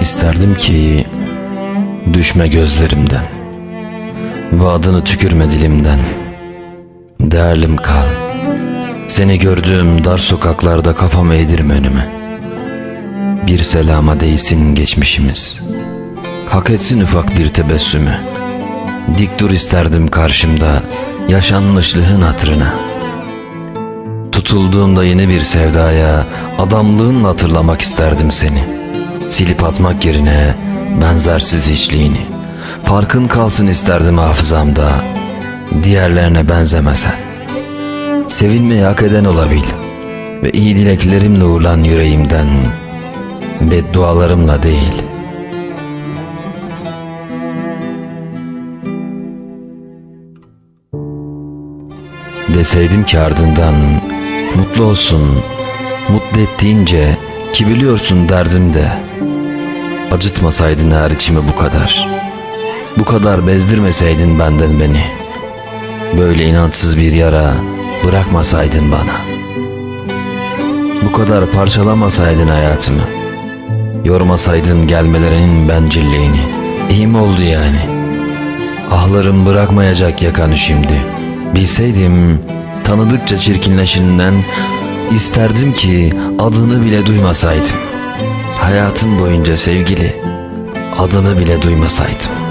İsterdim ki düşme gözlerimden Vaadını tükürme dilimden. Değerlim kal. Seni gördüğüm dar sokaklarda kafamı eğdirme önüme Bir selama değsin geçmişimiz. Hak etsin ufak bir tebessümü. Dik dur isterdim karşımda Yaşanmışlığın hatırına. Tutulduğumda yeni bir sevdaya Adamlığınla hatırlamak isterdim seni. Silip atmak yerine benzersiz hiçliğini. Farkın kalsın isterdim hafızamda Diğerlerine benzemesen. Sevilmeyi hak eden olabil Ve iyi dileklerimle uğurlan yüreğimden Beddualarımla değil. Deseydim ki ardından Mutlu olsun Mutlu ettiğince Ki biliyorsun derdim de. Acıtmasaydın her içimi bu kadar. Bu kadar bezdirmeseydin benden beni. Böyle inançsız bir yara Bırakmasaydın bana. Bu kadar parçalamasaydın hayatımı Yormasaydın gelmelerinin bencilliğini İyi mi oldu yani Ahlarım bırakmayacak yakanı şimdi Bilseydim tanıdıkça çirkinleşinden isterdim ki adını bile duymasaydım. Hayatım boyunca sevgili adını bile duymasaydım.